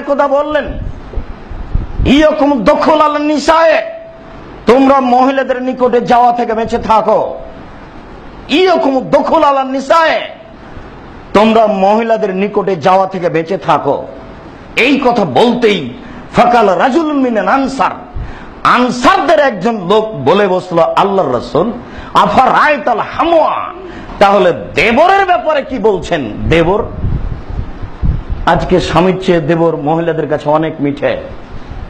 একদা বললেন, ইয়কুম দখল আল তোমরা মহিলাদের নিকটে যাওয়া থেকে বেঁচে থাকো। ইয়কুম দখল আল তোমরা মহিলাদের নিকটে যাওয়া থেকে বেঁচে থাকো। এই কথা বলতেই ফাকাল রাজুল মিনান আনসার, আনসারদের একজন লোক বলে বসল, আল্লাহর রাসূল আফার রায়তাল হামুয়া তাহলে দেবরের ব্যাপারে কি বলছেন? দেবর আজকে স্বামীর চেয়ে দেবর মহিলাদের কাছে অনেক মিঠে।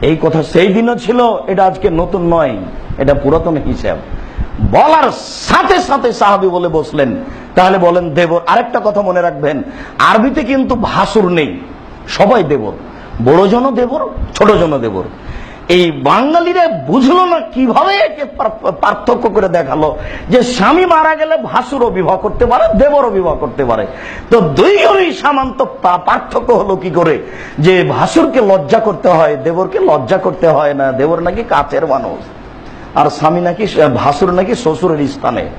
এই কথা সেই দিনও ছিল, এটা আজকে নতুন নয়, এটা পুরাতন হিসাব। বলার সাথে সাথে সাহাবি বলে বসলেন। তাহলে বলেন, দেবর, আরেকটা কথা মনে রাখবেন, আরবিতে কিন্তু ভাসুর নেই, সবাই দেবর। বড় জন দেবর ছোট জন দেবর। এই বাঙালিরা বুঝলো না কীভাবে একে পার্থক্য করে দেখাল যে স্বামী মারা গেলে ভাসুরও বিবাহ করতে পারে, দেবরও বিবাহ করতে পারে। তো দুইজনই সামান্ত পার্থক্য হলো কি করে? যে ভাসুরকে লজ্জা করতে হয়, দেবরকে লজ্জা করতে হয় না, দেবর নাকি কাছের মানুষ। আর স্বামী নাকি ভাসুর নাকি শ্বশুরের স্থানে।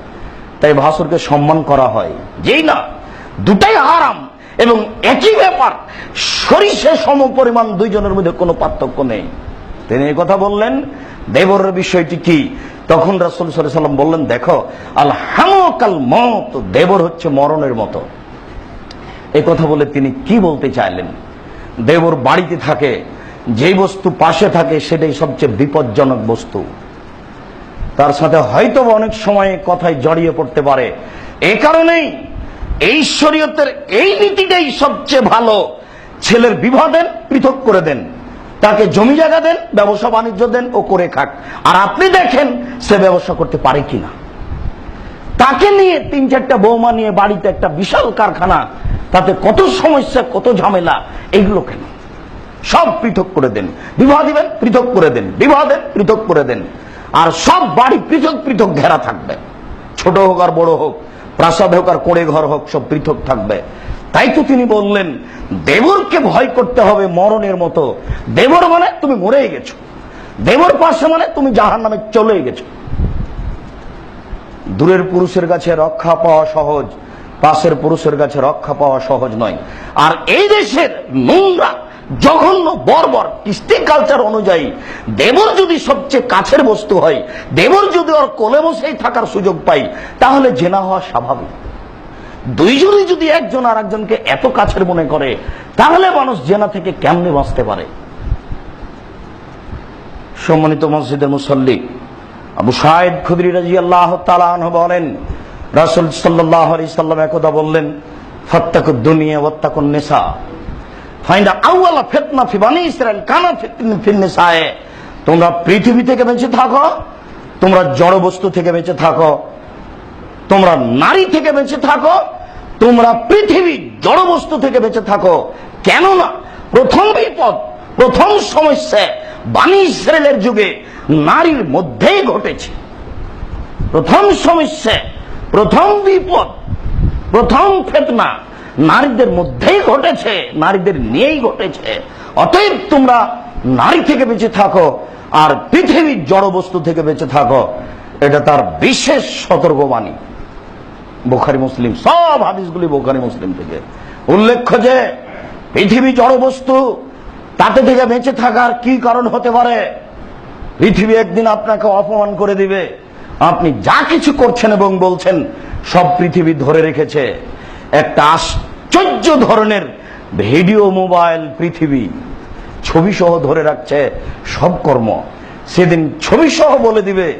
তাই ভাসুরকে সম্মান করা হয়। যেই না, দুটাই আরাম এবং একই ব্যাপার, সরিষে সম পরিমাণ দুইজনের মধ্যে কোনো পার্থক্য নেই। তিনি এই কথা বললেন দেবরের বিষয়টি কি? তখন রাসুল সাল্লাম বললেন, দেখো আল হামকাল মত দেবর হচ্ছে মরণের মতো। এই কথা বলে তিনি কি বলতে চাইলেন? দেবর বাড়িতে থাকে, যেই বস্তু পাশে থাকে সেটাই সবচেয়ে বিপজ্জনক বস্তু। তার সাথে হয়তো অনেক সময় কথায় জড়িয়ে পড়তে পারে। এ কারণেই এই শরীয়তের এই নীতিটাই সবচেয়ে ভালো। ছেলের বিবাহ দেন, পৃথক করে দেন। তাকে জমি জায়গা দেন, ব্যবসা বাণিজ্য দেন ও করে খাক। আর আপনি দেখেন সে ব্যবসা করতে পারে কিনা। তাকে নিয়ে তিন চারটা বৌমা নিয়ে বাড়িতে একটা বিশাল কারখানা, তাতে কত সমস্যা, কত ঝামেলা, এগুলো কেন? সব পৃথক করে দেন। বিবাহ দিবেন, পৃথক করে দেন। বিবাহ দেন, পৃথক করে দেন। আর সব বাড়ি পৃথক পৃথক ঘেরা থাকবে। ছোট হোক আর বড় হোক, প্রাসাদ হোক আর কোড়ে ঘর হোক, সব পৃথক থাকবে। তাই তো তিনি বললেন, দেবরকে ভয় করতে হবে মরণের মতো। দেবর মানে তুমি মরেই গেছো। দেবর পাশে মানে তুমি জাহান নামে চলে গেছো। দূরের পুরুষের কাছে রক্ষা পাওয়া সহজ, পাশের পুরুষের কাছে রক্ষা পাওয়া সহজ নয়। আর এই দেশের নোংরা, জঘন্য, বর্বর কৃষ্টি কালচার অনুযায়ী দেবর যদি সবচেয়ে কাছের বস্তু হয়, দেবর যদি ওর কোলে বসেই থাকার সুযোগ পাই তাহলে জেনা হওয়া স্বাভাবিক। দুইজনই যদি একজন আর একজনকে এত কাছের মনে করে, তাহলে মানুষ জেনা থেকে কেমনে বাঁচতে পারে? সম্মানিত মসজিদের মুসল্লি, আবু সাহেদ খুদরি রাজি আল্লাহ বলেন, রাসুল সাল্লাহ আলি সাল্লাম একদা বললেন, ফত্তাকু দুনিয়া ওত্তাকুন নেশা ফাইন্ডা আউয়ালা ফিতনা ফি বানি ইসরাইল কানা ফিতনা ফিন নিসায়ে। তোমরা পৃথিবী থেকে বেঁচে থাকো, তোমরা জড় বস্তু থেকে বেঁচে থাকো, তোমরা নারী থেকে বেঁচে থাকো তোমরা পৃথিবী জড় বস্তু থেকে বেঁচে থাকো। কেননা প্রথম বিপদ, প্রথম সমস্যা বাণী ইসরায়েলের যুগে নারীর মধ্যেই ঘটেছে। প্রথম সমস্যা, প্রথম বিপদ, প্রথম ফেতনা নারীদের মধ্যেই ঘটেছে, নারীদের নিয়েই ঘটেছে। অতএব তোমরা নারী থেকে বেঁচে থাকো আর পৃথিবীর জড় বস্তু থেকে বেঁচে থাকো। এটা তার বিশেষ সতর্কবাণী। বোখারি মুসলিম, সব হাদিসগুলি বোখারি মুসলিম থেকে। উল্লেখ্য যে, পৃথিবী জড় বস্তু তাতে থেকে বেঁচে থাকার কি কারণ হতে পারে? পৃথিবী একদিন আপনাকে অপমান করে দিবে। আপনি যা কিছু করছেন এবং বলছেন, সব পৃথিবী ধরে রেখেছে। একটা আশ্চর্য ধরনের ভিডিও মোবাইল পৃথিবী ছবি সহ ধরে রাখছে সব কর্ম। সেদিন ছবি সহ বলে দিবে